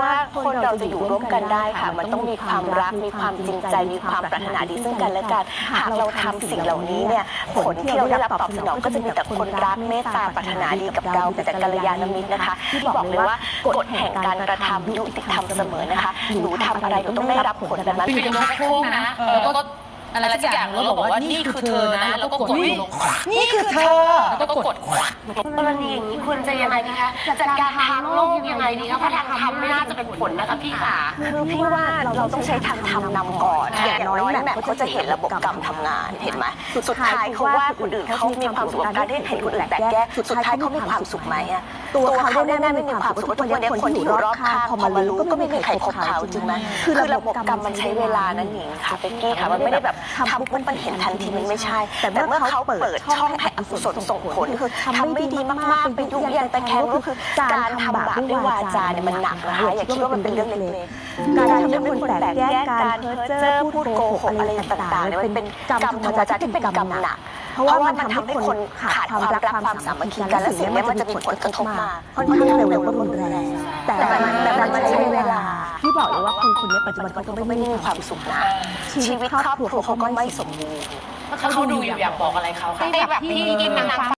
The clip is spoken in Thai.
ว่าคนเราจะอยู่ร่วมกันได้ค่ะ มันต้องมีความรัก มีความจริงใจ มีความปรารถนาดีซึ่งกันและกัน หากเราทำสิ่งเหล่านี้เนี่ย ผลที่เราได้รับตอบสนองก็จะมีแต่คนรักเมตตาปรารถนาดีกับเราเป็นแต่กัลยาณมิตรนะคะที่บอกเลยว่ากฎแห่งการกระทำยุติธรรมเสมอนะคะ หนูทำอะไรหนูต้องได้รับผลแบบนั้นไปอยู่ในโค้งนะแล้วก็ อะไรสักอย่างแล้วก็บอกว่านี่คือเธอนะแล้วก็กดลงนี่คือเธอแล้วก็กดกรณีอย่างนี้ควรจะยังไงดีคะจัดการทางโลกยังไงดีคะเพราะทางธรรมไม่น่าจะเป็นผลนะคะพี่ขาคือพี่ว่าเราต้องใช้ทางธรรมนำก่อนอย่างน้อยแม่เขาจะเห็นระบบกรรมทำงานเห็นไหมสุดท้ายเขาว่าคนอื่นเขามีความสุขกับการที่เห็นคนอื่นแตกแยกสุดท้ายเขามีความสุขไหมอะ ตัวเขาแน่ๆไม่มีความสุขทุกวันนี้คนที่อยู่รอบข้างพอมารู้ก็ไม่มีใครคบเขาจริงไหมคือระบบกรรมมันใช้เวลานั่นเองค่ะเบกกี้ค่ะมันไม่ได้แบบทำปุ๊บมันเห็นทันทีมันไม่ใช่ แต่เมื่อเขาเปิดช่องให้อกุศลส่งผลคือทำไม่ดีมากๆไปยุยงตะแคงก็คือการทำบาปด้วยวาจาเนี่ยมันหนักนะคะอย่าคิดว่ามันเป็นเรื่องเล็กๆการทำให้คนแตกแยกการเพ้อเจ้อพูดโกหกอะไรต่างๆเนี่ยมันเป็นกรรมธรรมชาติที่เป็นกรรมหนักเพราะว่ามันทำให้คนขาดความรักความสามัคคีกันและสิ่งนี้มันจะมีผลกระทบมาค่อนข้างเร็วและรุนแรงแต่มันแต่มันใช้เวลาที่บอกเลยว่าคนคนนี้ปัจจุบันเขาก็ก็ไม่ไม่ได้มีความสุขนะชีวิตครอบครัวเขาก็ไม่สมบูรณ์ถ้าเขาดูอยู่อยากบอกอะไรเขาค่ะแบบที่กินนางฟ้า